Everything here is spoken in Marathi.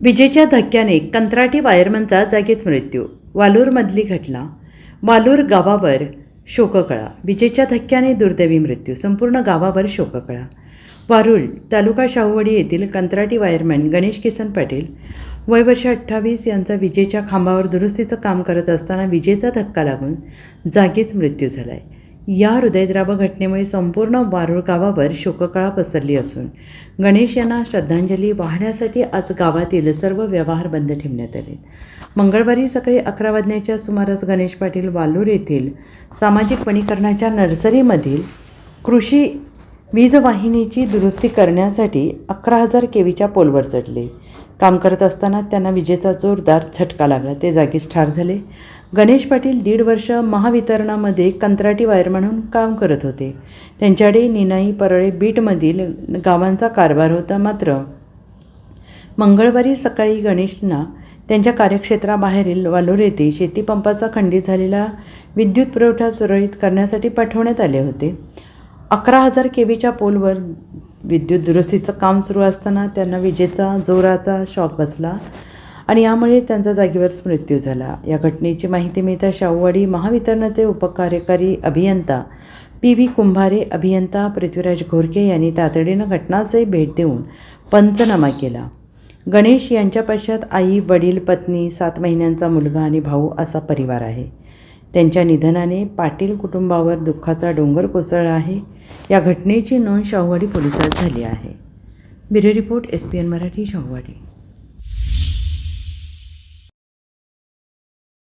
विजेच्या धक्क्याने कंत्राटी वायरमनचा जागीच मृत्यू. वालूरमधली घटना. वालूर गावावर शोककळा. विजेच्या धक्क्याने दुर्दैवी मृत्यू. संपूर्ण गावावर शोककळा. वारुळ तालुका शाहूवाडी येथील कंत्राटी वायरमॅन गणेश किसन पाटील वय वर्ष अठ्ठावीस यांचा विजेच्या खांबावर दुरुस्तीचं काम करत असताना विजेचा धक्का लागून जागीच मृत्यू झाला आहे या हृदयद्राव घटनेमुळे संपूर्ण वारुळ गावावर शोककळा पसरली असून गणेश यांना श्रद्धांजली वाहण्यासाठी आज गावातील सर्व व्यवहार बंद ठेवण्यात आले. मंगळवारी सकाळी अकरा वाजण्याच्या सुमारास गणेश पाटील वालूर येथील सामाजिक वनीकरणाच्या नर्सरीमधील कृषी वीजवाहिनीची दुरुस्ती करण्यासाठी अकरा हजार केवीच्या पोलवर चढले. काम करत असताना त्यांना विजेचा जोरदार झटका लागला. ते जागीच ठार झाले. गणेश पाटील दीड वर्ष महावितरणामध्ये कंत्राटी वायर म्हणून काम करत होते. त्यांच्याकडे निनाई परळे बीटमधील गावांचा कारभार होता मात्र. मंगळवारी सकाळी गणेशना त्यांच्या कार्यक्षेत्राबाहेरील वालोर येथे शेतीपंपाचा खंडित झालेला विद्युत पुरवठा सुरळीत करण्यासाठी पाठवण्यात आले होते. अकरा हजार केवीच्या पोलवर विद्युत दुरुस्तीचं काम सुरू असताना त्यांना विजेचा जोराचा शॉक बसला आणि यामुळे त्यांचा जागेवरच मृत्यू झाला. या घटनेची माहिती मिळता शाहूवाडी महावितरणाचे उपकार्यकारी अभियंता पी व्ही कुंभारे अभियंता पृथ्वीराज घोरके यांनी तातडीनं घटनाचे भेट देऊन पंचनामा केला. गणेश यांच्या पश्चात आई वडील पत्नी सात महिन्यांचा मुलगा आणि भाऊ असा परिवार आहे. त्यांच्या निधनाने पाटील कुटुंबावर दुःखाचा डोंगर कोसळला आहे. या घटनेची नोंद शाहूवाडी पोलिसात झाली आहे. Bureau report S P N Marathi Shahuwadi.